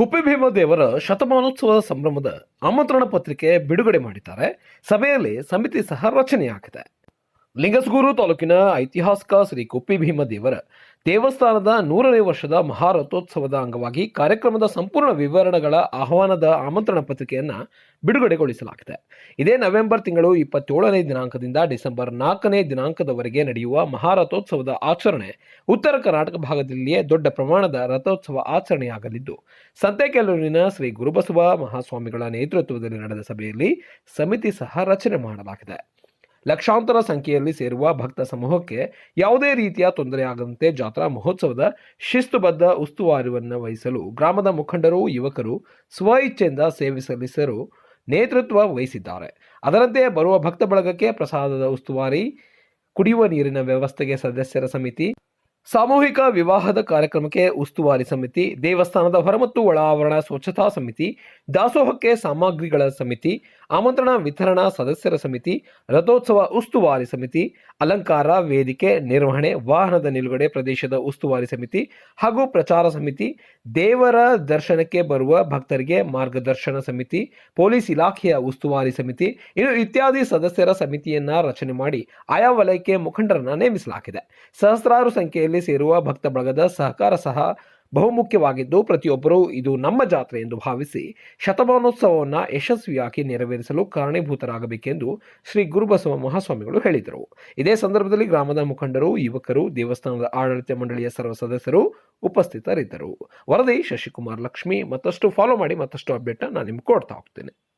ಕುಪ್ಪಿಭೀಮ ದೇವರ ಶತಮಾನೋತ್ಸವದ ಸಂಭ್ರಮದ ಆಮಂತ್ರಣ ಪತ್ರಿಕೆ ಬಿಡುಗಡೆ ಮಾಡಿದ್ದಾರೆ. ಸಭೆಯಲ್ಲಿ ಸಮಿತಿ ಸಹ ರಚನೆಯಾಗಿದೆ. ಲಿಂಗಸಗೂರು ತಾಲೂಕಿನ ಐತಿಹಾಸಿಕ ಶ್ರೀ ಕುಪ್ಪಿಭೀಮ ದೇವರ ದೇವಸ್ಥಾನದ ನೂರನೇ ವರ್ಷದ ಮಹಾರಥೋತ್ಸವದ ಅಂಗವಾಗಿ ಕಾರ್ಯಕ್ರಮದ ಸಂಪೂರ್ಣ ವಿವರಣೆಗಳ ಆಹ್ವಾನದ ಆಮಂತ್ರಣ ಪತ್ರಿಕೆಯನ್ನು ಬಿಡುಗಡೆಗೊಳಿಸಲಾಗಿದೆ. ಇದೇ ನವೆಂಬರ್ ತಿಂಗಳು ಇಪ್ಪತ್ತೇಳನೇ ದಿನಾಂಕದಿಂದ ಡಿಸೆಂಬರ್ ನಾಲ್ಕನೇ ದಿನಾಂಕದವರೆಗೆ ನಡೆಯುವ ಮಹಾರಥೋತ್ಸವದ ಆಚರಣೆ ಉತ್ತರ ಕರ್ನಾಟಕ ಭಾಗದಲ್ಲಿಯೇ ದೊಡ್ಡ ಪ್ರಮಾಣದ ರಥೋತ್ಸವ ಆಚರಣೆಯಾಗಲಿದ್ದು ಸಂತೆಕೆಲೂರಿನ ಶ್ರೀ ಗುರುಬಸವ ಮಹಾಸ್ವಾಮಿಗಳ ನೇತೃತ್ವದಲ್ಲಿ ನಡೆದ ಸಭೆಯಲ್ಲಿ ಸಮಿತಿ ಸಹ ರಚನೆ ಮಾಡಲಾಗಿದೆ. ಲಕ್ಷಾಂತರ ಸಂಖ್ಯೆಯಲ್ಲಿ ಸೇರುವ ಭಕ್ತ ಸಮೂಹಕ್ಕೆ ಯಾವುದೇ ರೀತಿಯ ತೊಂದರೆಯಾಗದಂತೆ ಜಾತ್ರಾ ಮಹೋತ್ಸವದ ಶಿಸ್ತುಬದ್ಧ ಉಸ್ತುವಾರಿಯನ್ನು ವಹಿಸಲು ಗ್ರಾಮದ ಮುಖಂಡರು, ಯುವಕರು ಸ್ವ ಇಚ್ಛೆಯಿಂದ ಸೇವೆ ಸಲ್ಲಿಸಲು ನೇತೃತ್ವ ವಹಿಸಿದ್ದಾರೆ. ಅದರಂತೆ ಬರುವ ಭಕ್ತ ಬಳಗಕ್ಕೆ ಪ್ರಸಾದದ ಉಸ್ತುವಾರಿ, ಕುಡಿಯುವ ನೀರಿನ ವ್ಯವಸ್ಥೆಗೆ ಸದಸ್ಯರ ಸಮಿತಿ, ಸಾಮೂಹಿಕ ವಿವಾಹದ ಕಾರ್ಯಕ್ರಮಕ್ಕೆ ಉಸ್ತುವಾರಿ ಸಮಿತಿ, ದೇವಸ್ಥಾನದ ಹೊರ ಮತ್ತು ಒಳ ಆವರಣ ಸ್ವಚ್ಛತಾ ಸಮಿತಿ, ದಾಸೋಹಕ್ಕೆ ಸಾಮಗ್ರಿಗಳ ಸಮಿತಿ ಆಮಂತ್ರಣ, ವಿತರಣಾ ಸದಸ್ಯರ ಸಮಿತಿ, ರಥೋತ್ಸವ ಉಸ್ತುವಾರಿ ಸಮಿತಿ, ಅಲಂಕಾರ ವೇದಿಕೆ ನಿರ್ವಹಣೆ, ವಾಹನದ ನಿಲುಗಡೆ ಪ್ರದೇಶದ ಉಸ್ತುವಾರಿ ಸಮಿತಿ ಹಾಗೂ ಪ್ರಚಾರ ಸಮಿತಿ, ದೇವರ ದರ್ಶನಕ್ಕೆ ಬರುವ ಭಕ್ತರಿಗೆ ಮಾರ್ಗದರ್ಶನ ಸಮಿತಿ, ಪೊಲೀಸ್ ಇಲಾಖೆಯ ಉಸ್ತುವಾರಿ ಸಮಿತಿ, ಇನ್ನು ಇತ್ಯಾದಿ ಸದಸ್ಯರ ಸಮಿತಿಯನ್ನ ರಚನೆ ಮಾಡಿ ಆಯಾ ವಲಯಕ್ಕೆ ಮುಖಂಡರನ್ನ ನೇಮಿಸಲಾಗಿದೆ. ಸಹಸ್ರಾರು ಸಂಖ್ಯೆಯಲ್ಲಿ ಸೇರುವ ಭಕ್ತ ಬಳಗದ ಸಹಕಾರ ಸಹ ಬಹುಮುಖ್ಯವಾಗಿದ್ದು, ಪ್ರತಿಯೊಬ್ಬರೂ ಇದು ನಮ್ಮ ಜಾತ್ರೆ ಎಂದು ಭಾವಿಸಿ ಶತಮಾನೋತ್ಸವವನ್ನು ಯಶಸ್ವಿಯಾಗಿ ನೆರವೇರಿಸಲು ಕಾರಣೀಭೂತರಾಗಬೇಕೆಂದು ಶ್ರೀ ಗುರುಬಸವ ಮಹಾಸ್ವಾಮಿಗಳು ಹೇಳಿದರು. ಇದೇ ಸಂದರ್ಭದಲ್ಲಿ ಗ್ರಾಮದ ಮುಖಂಡರು, ಯುವಕರು, ದೇವಸ್ಥಾನದ ಆಡಳಿತ ಮಂಡಳಿಯ ಸರ್ವ ಸದಸ್ಯರು ಉಪಸ್ಥಿತರಿದ್ದರು. ವರದಿ ಶಶಿಕುಮಾರ್ ಲಕ್ಷ್ಮಿ, ಮತ್ತಷ್ಟು ಫಾಲೋ ಮಾಡಿ ಮತ್ತಷ್ಟು ಅಪ್ಡೇಟ್ ನಾನು ನಿಮ್ಗೆ ಕೊಡ್ತಾ ಹೋಗ್ತೇನೆ.